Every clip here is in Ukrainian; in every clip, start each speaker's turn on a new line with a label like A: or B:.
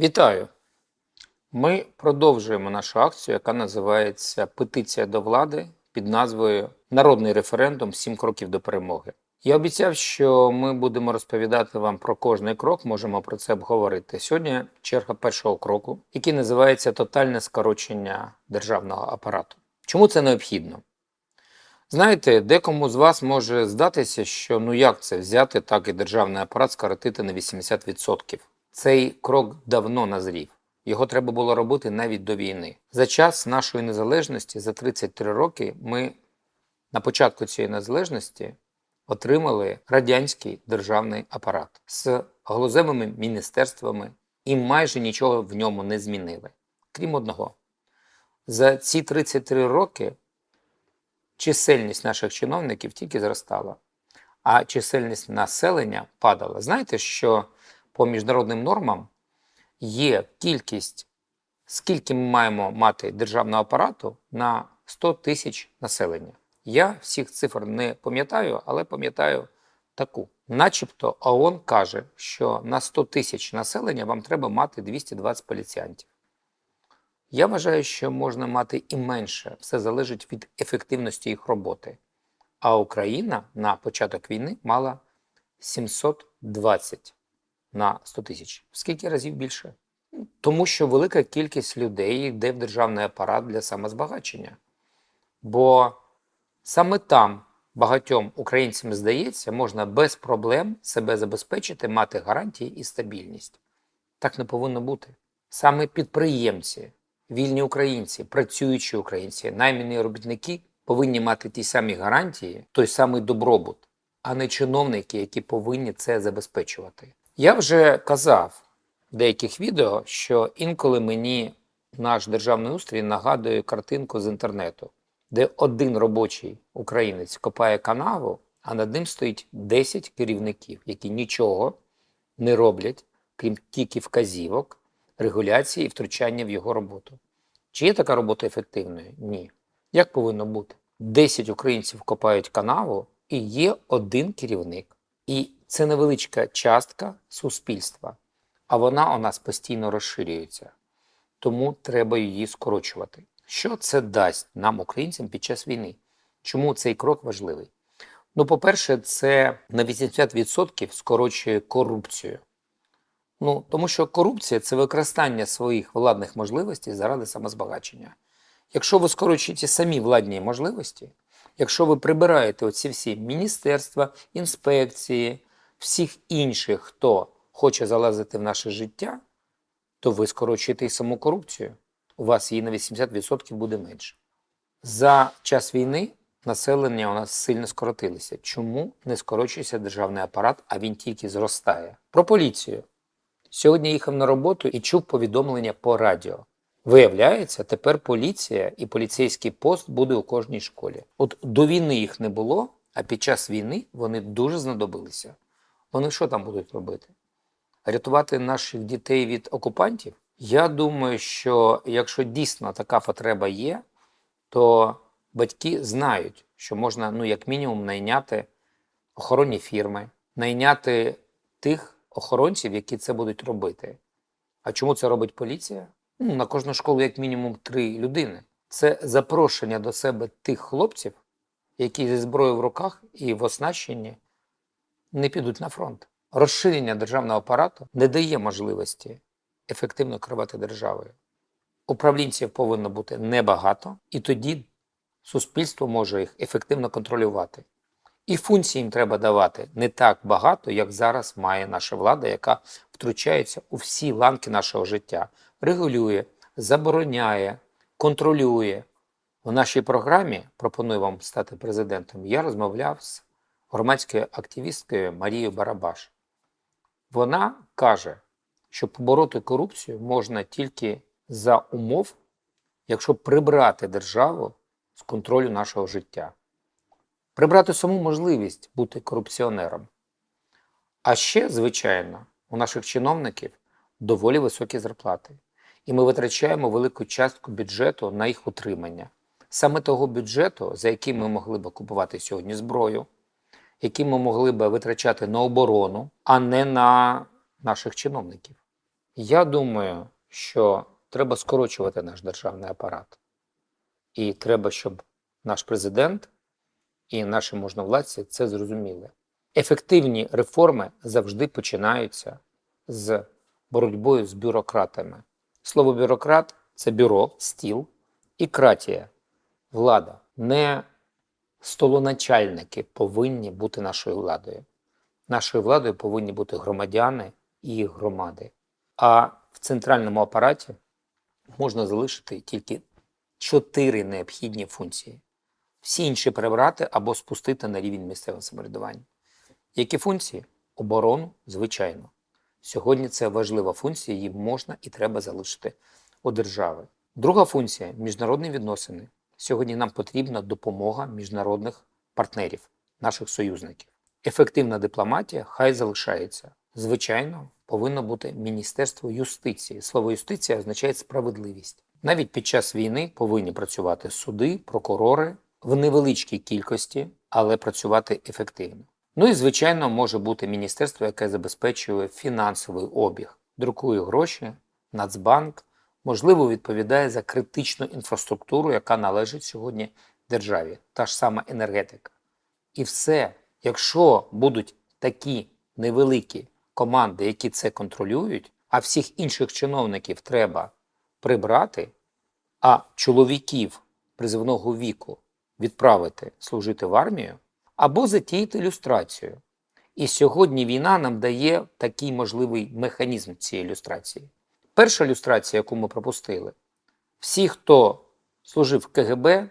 A: Вітаю! Ми продовжуємо нашу акцію, яка називається Петиція до влади під назвою Народний референдум Сім кроків до перемоги. Я обіцяв, що ми будемо розповідати вам про кожний крок, можемо про це обговорити. Сьогодні черга першого кроку, який називається Тотальне скорочення державного апарату. Чому це необхідно? Знаєте, декому з вас може здатися, що ну як це взяти так і державний апарат скоротити на 80%. Цей крок давно назрів. Його треба було робити навіть до війни. За час нашої незалежності, за 33 роки, ми на початку цієї незалежності отримали радянський державний апарат з глузевими міністерствами і майже нічого в ньому не змінили. Крім одного, за ці 33 роки чисельність наших чиновників тільки зростала, а чисельність населення падала. Знаєте, що по міжнародним нормам є кількість, скільки ми маємо мати державного апарату на 100 тисяч населення. Я всіх цифр не пам'ятаю, але пам'ятаю таку. Начебто ООН каже, що на 100 тисяч населення вам треба мати 220 поліціянтів. Я вважаю, що можна мати і менше, все залежить від ефективності їх роботи. А Україна на початок війни мала 720 на 100 тисяч. Скільки разів більше? Тому що велика кількість людей йде в державний апарат для самозбагачення. Бо саме там багатьом українцям здається, можна без проблем себе забезпечити, мати гарантії і стабільність. Так не повинно бути. Саме підприємці, вільні українці, працюючі українці, наймані робітники повинні мати ті самі гарантії, той самий добробут, а не чиновники, які повинні це забезпечувати. Я вже казав в деяких відео, що інколи мені наш державний устрій нагадує картинку з інтернету, де один робочий українець копає канаву, а над ним стоїть 10 керівників, які нічого не роблять, крім тільки вказівок, регуляції і втручання в його роботу. Чи є така робота ефективною? Ні. Як повинно бути? 10 українців копають канаву, і є один керівник. І це невеличка частка суспільства, а вона у нас постійно розширюється. Тому треба її скорочувати. Що це дасть нам, українцям, під час війни? Чому цей крок важливий? Ну, по-перше, це на 80% скорочує корупцію. Ну, тому що корупція це використання своїх владних можливостей заради самозбагачення. Якщо ви скорочуєте самі владні можливості, якщо ви прибираєте оці всі міністерства, інспекції, всіх інших, хто хоче залазити в наше життя, то ви скорочуєте і саму корупцію. У вас її на 80% буде менше. За час війни населення у нас сильно скоротилося. Чому не скорочується державний апарат, а він тільки зростає? Про поліцію. Сьогодні їхав на роботу і чув повідомлення по радіо. Виявляється, тепер поліція і поліцейський пост буде у кожній школі. От до війни їх не було, а під час війни вони дуже знадобилися. Вони що там будуть робити? Рятувати наших дітей від окупантів? Я думаю, що якщо дійсно така потреба є, то батьки знають, що можна, ну, як мінімум, найняти охоронні фірми, найняти тих охоронців, які це будуть робити. А чому це робить поліція? Ну, на кожну школу, як мінімум, три людини. Це запрошення до себе тих хлопців, які зі зброєю в руках і в оснащенні не підуть на фронт. Розширення державного апарату не дає можливості ефективно керувати державою. Управлінців повинно бути небагато, і тоді суспільство може їх ефективно контролювати. І функцій їм треба давати не так багато, як зараз має наша влада, яка втручається у всі ланки нашого життя, регулює, забороняє, контролює. У нашій програмі пропоную вам стати президентом. Я розмовляв з громадською активісткою Марією Барабаш. Вона каже, що побороти корупцію можна тільки за умов, якщо прибрати державу з контролю нашого життя, прибрати саму можливість бути корупціонером. А ще, звичайно, у наших чиновників доволі високі зарплати, і ми витрачаємо велику частку бюджету на їх утримання. Саме того бюджету, за який ми могли б купувати сьогодні зброю, який ми могли б витрачати на оборону, а не на наших чиновників, Я думаю, що треба скорочувати наш державний апарат. І треба, щоб наш президент і наші можновладці це зрозуміли. Ефективні реформи завжди починаються з боротьбою з бюрократами. Слово бюрократ це бюро, стіл і кратія, влада. Не столоначальники повинні бути нашою владою. Нашою владою повинні бути громадяни і їх громади. А в центральному апараті можна залишити тільки чотири необхідні функції. Всі інші прибрати або спустити на рівень місцевого самоврядування. Які функції? Оборону, звичайно. Сьогодні це важлива функція, її можна і треба залишити у держави. Друга функція міжнародні відносини. Сьогодні нам потрібна допомога міжнародних партнерів, наших союзників. Ефективна дипломатія хай залишається. Звичайно, повинно бути Міністерство юстиції. Слово юстиція означає справедливість. Навіть під час війни повинні працювати суди, прокурори в невеличкій кількості, але працювати ефективно. Ну і звичайно, може бути міністерство, яке забезпечує фінансовий обіг, друкує гроші, Нацбанк, можливо, відповідає за критичну інфраструктуру, яка належить сьогодні державі, та ж сама енергетика. І все, якщо будуть такі невеликі команди, які це контролюють, а всіх інших чиновників треба прибрати, а чоловіків призивного віку відправити служити в армію, або затіяти люстрацію. І сьогодні війна нам дає такий можливий механізм цієї люстрації. Перша люстрація, яку ми пропустили, всі, хто служив в КГБ,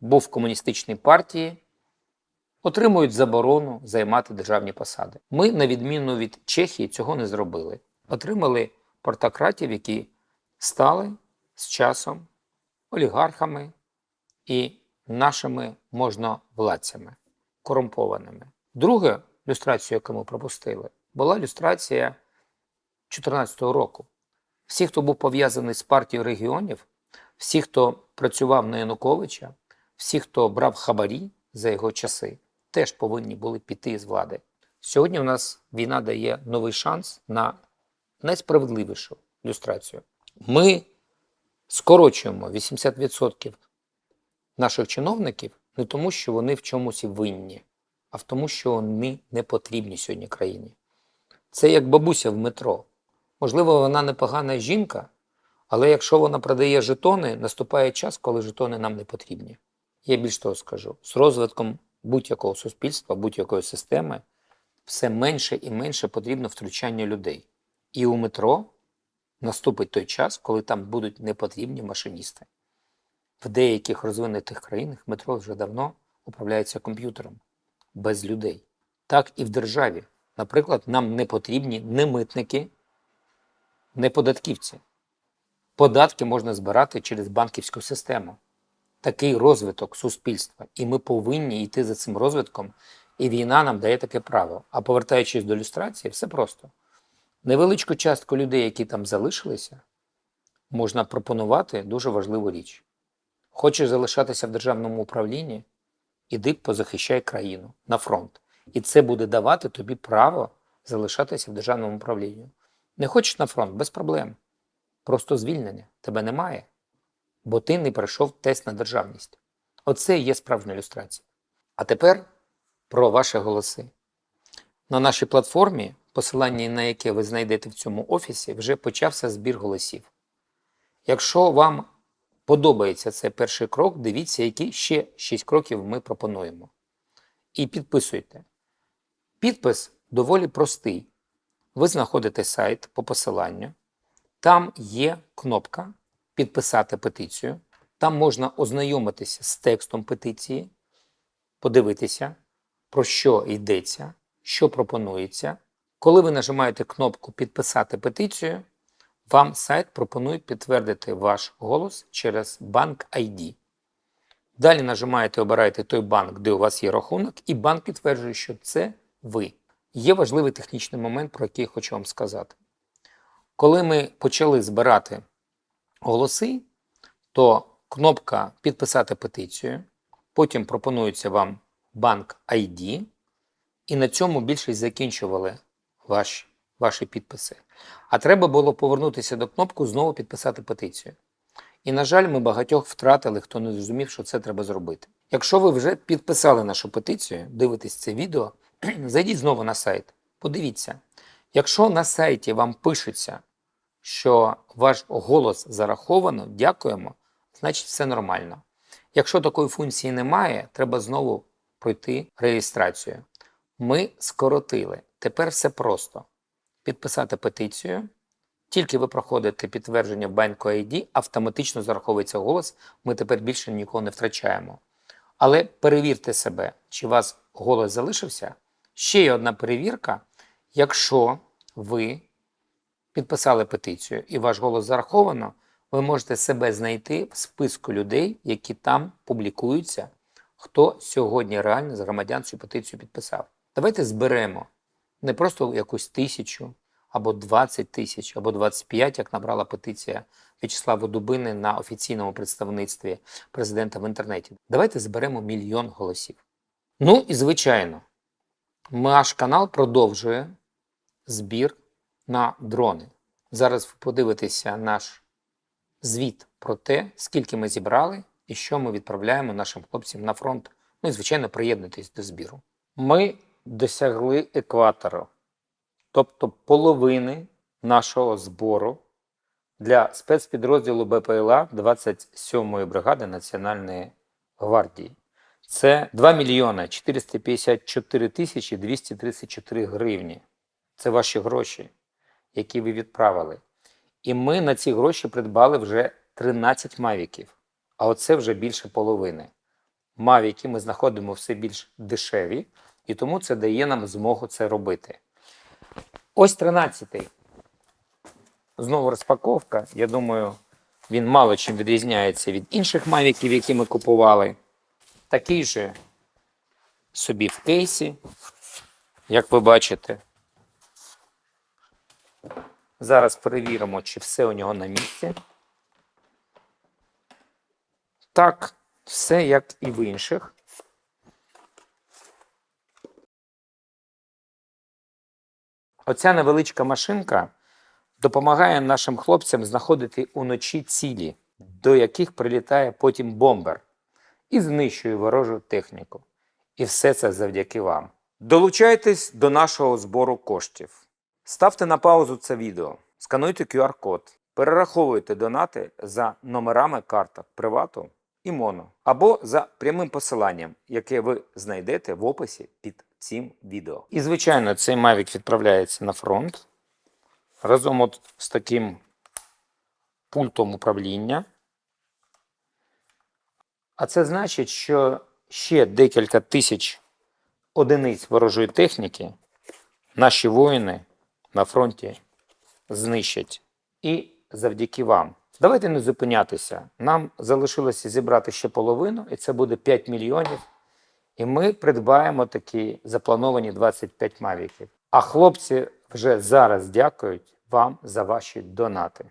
A: був в комуністичній партії, отримують заборону займати державні посади. Ми, на відміну від Чехії, цього не зробили. Отримали портократів, які стали з часом олігархами і нашими можновладцями, корумпованими. Друга люстрація, яку ми пропустили, була люстрація 2014 року. Всі, хто був пов'язаний з партією регіонів, всі, хто працював на Януковича, всі, хто брав хабарі за його часи, теж повинні були піти з влади. Сьогодні у нас війна дає новий шанс на найсправедливішу люстрацію. Ми скорочуємо 80% наших чиновників не тому, що вони в чомусь винні, а в тому, що вони не потрібні сьогодні країні. Це як бабуся в метро. Можливо, вона непогана жінка, але якщо вона продає жетони, наступає час, коли жетони нам не потрібні. Я більш того скажу: з розвитком будь-якого суспільства, будь-якої системи, все менше і менше потрібно втручання людей. І у метро наступить той час, коли там будуть непотрібні машиністи. В деяких розвинутих країнах метро вже давно управляється комп'ютером без людей. Так і в державі. Наприклад, нам не потрібні не митники, не податківці. Податки можна збирати через банківську систему. Такий розвиток суспільства. І ми повинні йти за цим розвитком, і війна нам дає таке право. А повертаючись до ілюстрації, все просто. Невеличку частку людей, які там залишилися, можна пропонувати дуже важливу річ. Хочеш залишатися в державному управлінні, іди позахищай країну на фронт. І це буде давати тобі право залишатися в державному управлінні. Не хочеш на фронт без проблем. Просто звільнення тебе немає, бо ти не пройшов тест на державність. Оце і є справжня ілюстрація. А тепер про ваші голоси. На нашій платформі, посилання на яке ви знайдете в цьому офісі, вже почався збір голосів. Якщо вам подобається цей перший крок, дивіться, які ще 6 кроків ми пропонуємо. І підписуйте. Підпис доволі простий. Ви знаходите сайт по посиланню. Там є кнопка Підписати петицію. Там можна ознайомитися з текстом петиції, подивитися, про що йдеться, що пропонується. Коли ви нажимаєте кнопку Підписати петицію, вам сайт пропонує підтвердити ваш голос через банк ID. Далі нажимаєте, обираєте той банк, де у вас є рахунок, і банк підтверджує, що це ви. Є важливий технічний момент, про який я хочу вам сказати. Коли ми почали збирати голоси, то кнопка Підписати петицію, потім пропонується вам банк ID, і на цьому більшість закінчували ваш ваші підписи. А треба було повернутися до кнопку знову підписати петицію. І, на жаль, ми багатьох втратили, хто не зрозумів, що це треба зробити. Якщо ви вже підписали нашу петицію, дивитесь це відео, зайдіть знову на сайт. Подивіться, якщо на сайті вам пишеться, що ваш голос зараховано, дякуємо, значить все нормально. Якщо такої функції немає, треба знову пройти реєстрацію. Ми скоротили. Тепер все просто. Підписати петицію. Тільки ви проходите підтвердження в Банку ID, автоматично зараховується голос. Ми тепер більше нікого не втрачаємо. Але перевірте себе, чи у вас голос залишився. Ще одна перевірка. Якщо ви підписали петицію і ваш голос зараховано, ви можете себе знайти в списку людей, які там публікуються, хто сьогодні реально з громадян цю петицію підписав. Давайте зберемо не просто якусь тисячу, або 20 тисяч, або 25, як набрала петиція В'ячеслава Дубини на офіційному представництві президента в інтернеті. Давайте зберемо мільйон голосів. Ну і звичайно, наш канал продовжує збір на дрони. Зараз ви подивитеся наш звіт про те, скільки ми зібрали і що ми відправляємо нашим хлопцям на фронт. Ну і, звичайно, приєднуйтесь до збіру. Ми досягли екватору, тобто половини нашого збору для спецпідрозділу БПЛА 27-ї бригади Національної гвардії. Це 2 мільйони 454 тисячі 234 гривні. Це ваші гроші, які ви відправили. І ми на ці гроші придбали вже 13 мавіків. А оце вже більше половини. Мавіки ми знаходимо все більш дешеві, і тому це дає нам змогу це робити. Ось 13-й. Знову розпаковка. Я думаю, він мало чим відрізняється від інших мавіків, які ми купували. Такий же собі в кейсі, як ви бачите. Зараз перевіримо, чи все у нього на місці. Так, все як і в інших. Оця невеличка машинка допомагає нашим хлопцям знаходити уночі цілі, до яких прилітає потім бомбер і знищує ворожу техніку. І все це завдяки вам. Долучайтесь до нашого збору коштів. Ставте на паузу це відео, скануйте QR-код, перераховуйте донати за номерами карток Привату і Моно або за прямим посиланням, яке ви знайдете в описі під цим відео. І, звичайно, цей Mavic відправляється на фронт разом от з таким пультом управління. А це значить, що ще декілька тисяч одиниць ворожої техніки наші воїни на фронті знищать. І завдяки вам. Давайте не зупинятися. Нам залишилося зібрати ще половину, і це буде 5 мільйонів. І ми придбаємо такі заплановані 25 мавіків. А хлопці вже зараз дякують вам за ваші донати.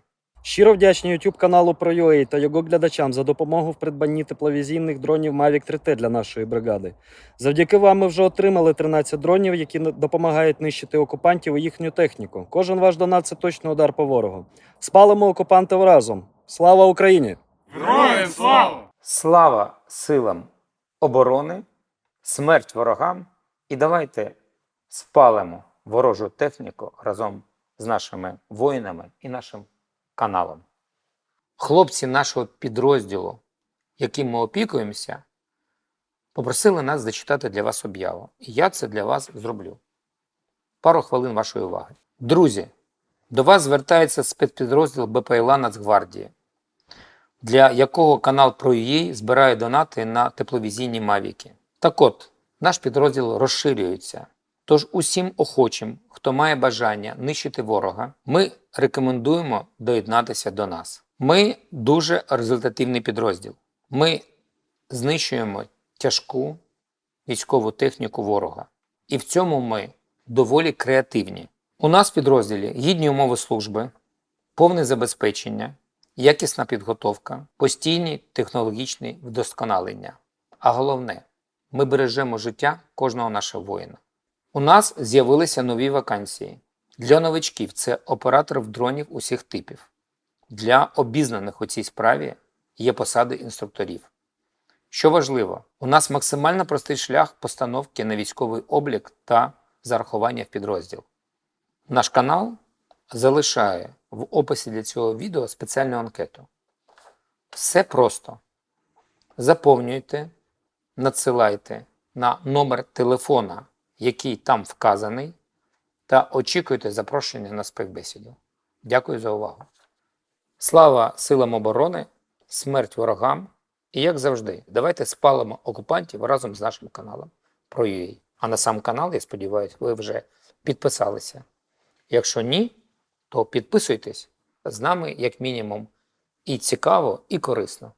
B: Щиро вдячні YouTube каналу ProUA та його глядачам за допомогу в придбанні тепловізійних дронів Mavic 3T для нашої бригади. Завдяки вам ми вже отримали 13 дронів, які допомагають нищити окупантів і їхню техніку. Кожен ваш донат це точно удар по ворогу. Спалимо окупантів разом. Слава Україні!
C: Героям слава!
A: Слава силам оборони, смерть ворогам. І давайте спалимо ворожу техніку разом з нашими воїнами і нашим каналом. Хлопці нашого підрозділу, яким ми опікуємося, попросили нас зачитати для вас об'яву. І я це для вас зроблю. Пару хвилин вашої уваги. Друзі, до вас звертається спецпідрозділ БПЛА Нацгвардії, для якого канал ProUA збирає донати на тепловізійні мавіки. Так от, наш підрозділ розширюється. Тож усім охочим, хто має бажання нищити ворога, ми рекомендуємо доєднатися до нас. Ми дуже результативний підрозділ. Ми знищуємо тяжку військову техніку ворога. І в цьому ми доволі креативні. У нас в підрозділі гідні умови служби, повне забезпечення, якісна підготовка, постійні технологічні вдосконалення. А головне, ми бережемо життя кожного нашого воїна. У нас з'явилися нові вакансії. Для новичків це операторів дронів усіх типів. Для обізнаних у цій справі є посади інструкторів. Що важливо, у нас максимально простий шлях постановки на військовий облік та зарахування в підрозділ. Наш канал залишає в описі для цього відео спеціальну анкету. Все просто. Заповнюйте, надсилайте на номер телефона, який там вказаний, та очікуйте запрошення на співбесіду. Дякую за увагу. Слава силам оборони, смерть ворогам! І як завжди, давайте спалимо окупантів разом з нашим каналом про UA. А на сам канал, я сподіваюся, ви вже підписалися. Якщо ні, то підписуйтесь з нами як мінімум і цікаво, і корисно.